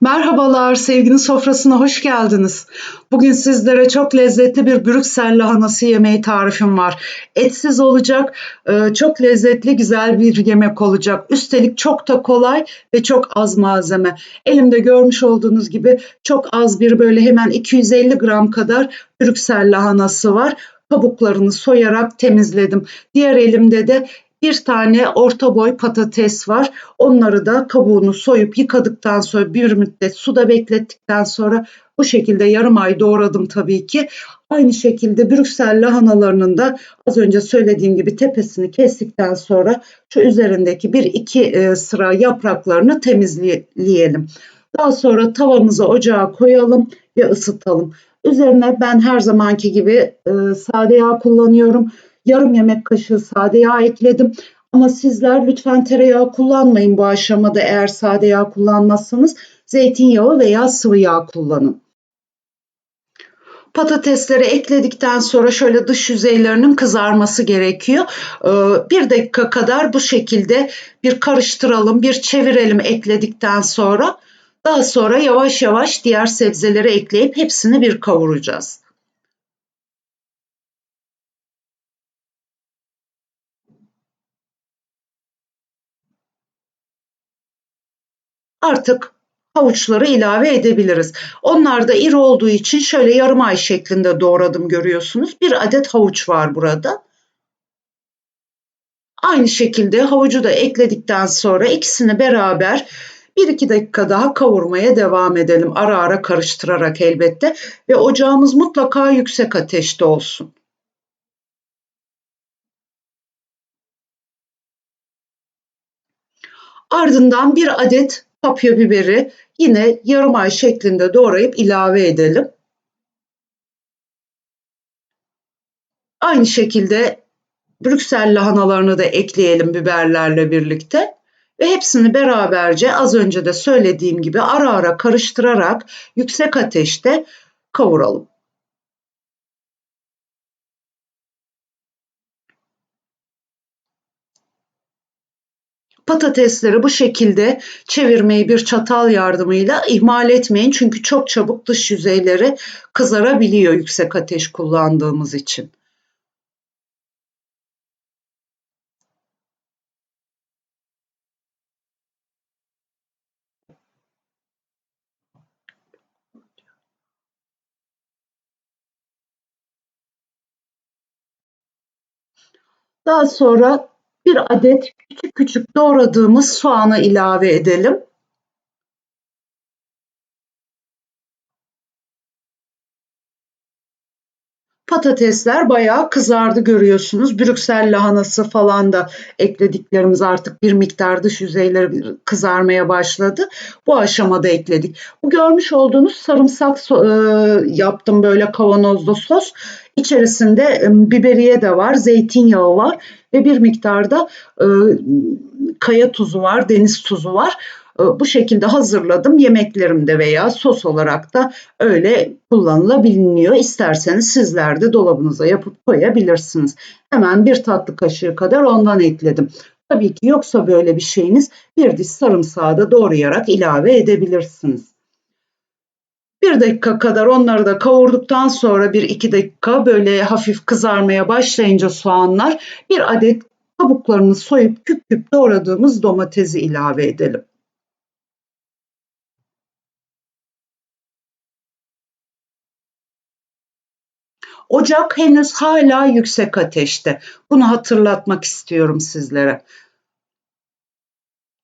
Merhabalar, sevginin sofrasına hoş geldiniz. Bugün sizlere çok lezzetli bir Brüksel lahanası yemeği tarifim var. Etsiz olacak, e, çok lezzetli, güzel bir yemek olacak. Üstelik çok da kolay ve çok az malzeme. Elimde görmüş olduğunuz gibi çok az bir böyle hemen 250 gram kadar Brüksel lahanası var kabuklarını soyarak temizledim. Diğer elimde de bir tane orta boy patates var. Onları da kabuğunu soyup yıkadıktan sonra bir müddet suda beklettikten sonra bu şekilde yarım ay doğradım tabii ki. Aynı şekilde Brüksel lahanalarının da az önce söylediğim gibi tepesini kestikten sonra şu üzerindeki bir iki e, sıra yapraklarını temizleyelim. Daha sonra tavamızı ocağa koyalım ve ısıtalım. Üzerine ben her zamanki gibi e, sade yağ kullanıyorum yarım yemek kaşığı sade yağ ekledim. Ama sizler lütfen tereyağı kullanmayın bu aşamada eğer sade yağ kullanmazsanız zeytinyağı veya sıvı yağ kullanın. Patatesleri ekledikten sonra şöyle dış yüzeylerinin kızarması gerekiyor. Ee, bir dakika kadar bu şekilde bir karıştıralım, bir çevirelim ekledikten sonra. Daha sonra yavaş yavaş diğer sebzeleri ekleyip hepsini bir kavuracağız. Artık havuçları ilave edebiliriz. Onlar da iri olduğu için şöyle yarım ay şeklinde doğradım görüyorsunuz. Bir adet havuç var burada. Aynı şekilde havucu da ekledikten sonra ikisini beraber 1-2 dakika daha kavurmaya devam edelim. Ara ara karıştırarak elbette ve ocağımız mutlaka yüksek ateşte olsun. Ardından bir adet kapya biberi yine yarım ay şeklinde doğrayıp ilave edelim. Aynı şekilde Brüksel lahanalarını da ekleyelim biberlerle birlikte ve hepsini beraberce az önce de söylediğim gibi ara ara karıştırarak yüksek ateşte kavuralım. Patatesleri bu şekilde çevirmeyi bir çatal yardımıyla ihmal etmeyin. Çünkü çok çabuk dış yüzeyleri kızarabiliyor yüksek ateş kullandığımız için. Daha sonra bir adet küçük küçük doğradığımız soğanı ilave edelim. Patatesler bayağı kızardı görüyorsunuz. Brüksel lahanası falan da eklediklerimiz artık bir miktar dış yüzeyleri kızarmaya başladı. Bu aşamada ekledik. Bu görmüş olduğunuz sarımsak e, yaptım böyle kavanozda sos. İçerisinde e, biberiye de var, zeytinyağı var ve bir miktarda e, kaya tuzu var, deniz tuzu var. E, bu şekilde hazırladım. Yemeklerimde veya sos olarak da öyle kullanılabiliyor. İsterseniz sizler de dolabınıza yapıp koyabilirsiniz. Hemen bir tatlı kaşığı kadar ondan ekledim. Tabii ki yoksa böyle bir şeyiniz bir diş sarımsağı da doğrayarak ilave edebilirsiniz. Bir dakika kadar onları da kavurduktan sonra bir iki dakika böyle hafif kızarmaya başlayınca soğanlar bir adet kabuklarını soyup küp küp doğradığımız domatesi ilave edelim. Ocak henüz hala yüksek ateşte. Bunu hatırlatmak istiyorum sizlere.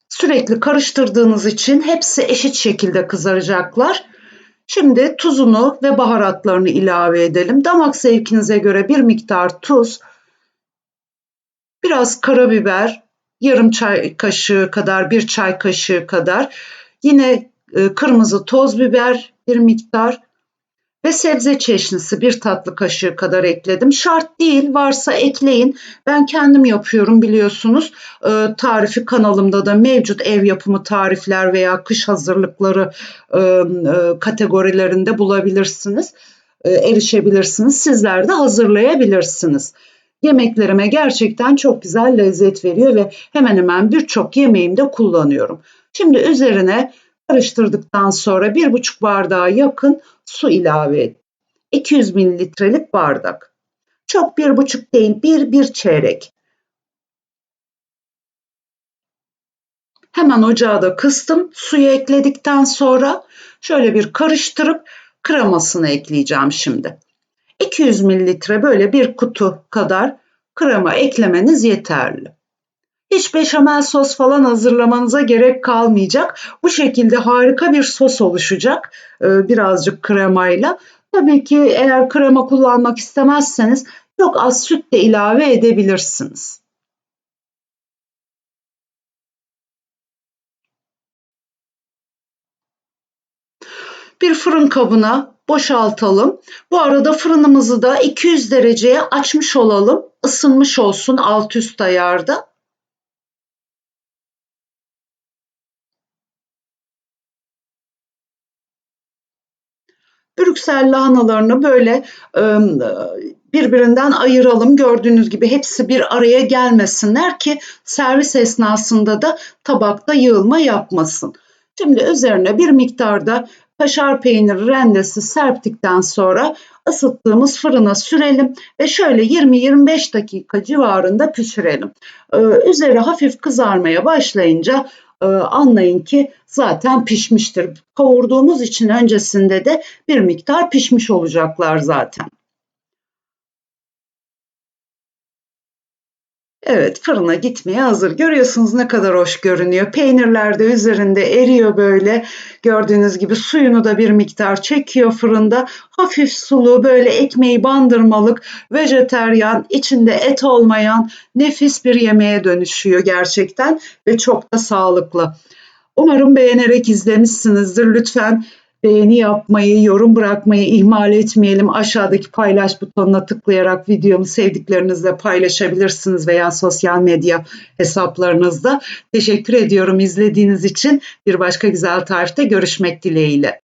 Sürekli karıştırdığınız için hepsi eşit şekilde kızaracaklar. Şimdi tuzunu ve baharatlarını ilave edelim. Damak zevkinize göre bir miktar tuz, biraz karabiber, yarım çay kaşığı kadar, bir çay kaşığı kadar, yine e, kırmızı toz biber bir miktar, ve sebze çeşnisi bir tatlı kaşığı kadar ekledim. Şart değil varsa ekleyin. Ben kendim yapıyorum biliyorsunuz. E, tarifi kanalımda da mevcut ev yapımı tarifler veya kış hazırlıkları e, e, kategorilerinde bulabilirsiniz. E, erişebilirsiniz. Sizler de hazırlayabilirsiniz. Yemeklerime gerçekten çok güzel lezzet veriyor ve hemen hemen birçok yemeğimde kullanıyorum. Şimdi üzerine Karıştırdıktan sonra 1,5 bardağa yakın su ilave ettim. 200 mililitrelik bardak. Çok bir buçuk değil, bir, bir çeyrek. Hemen ocağı da kıstım. Suyu ekledikten sonra şöyle bir karıştırıp kremasını ekleyeceğim şimdi. 200 mililitre böyle bir kutu kadar krema eklemeniz yeterli. Hiç beşamel sos falan hazırlamanıza gerek kalmayacak. Bu şekilde harika bir sos oluşacak e, birazcık kremayla. Tabii ki eğer krema kullanmak istemezseniz çok az süt de ilave edebilirsiniz. Bir fırın kabına boşaltalım. Bu arada fırınımızı da 200 dereceye açmış olalım. Isınmış olsun alt üst ayarda. Brüksel lahanalarını böyle birbirinden ayıralım. Gördüğünüz gibi hepsi bir araya gelmesinler ki servis esnasında da tabakta yığılma yapmasın. Şimdi üzerine bir miktarda kaşar peyniri rendesi serptikten sonra ısıttığımız fırına sürelim ve şöyle 20-25 dakika civarında pişirelim. Üzeri hafif kızarmaya başlayınca e, anlayın ki zaten pişmiştir. Kavurduğumuz için öncesinde de bir miktar pişmiş olacaklar zaten. Evet fırına gitmeye hazır. Görüyorsunuz ne kadar hoş görünüyor. Peynirler de üzerinde eriyor böyle. Gördüğünüz gibi suyunu da bir miktar çekiyor fırında. Hafif sulu böyle ekmeği bandırmalık, vejeteryan, içinde et olmayan nefis bir yemeğe dönüşüyor gerçekten ve çok da sağlıklı. Umarım beğenerek izlemişsinizdir. Lütfen beğeni yapmayı, yorum bırakmayı ihmal etmeyelim. Aşağıdaki paylaş butonuna tıklayarak videomu sevdiklerinizle paylaşabilirsiniz veya sosyal medya hesaplarınızda. Teşekkür ediyorum izlediğiniz için. Bir başka güzel tarifte görüşmek dileğiyle.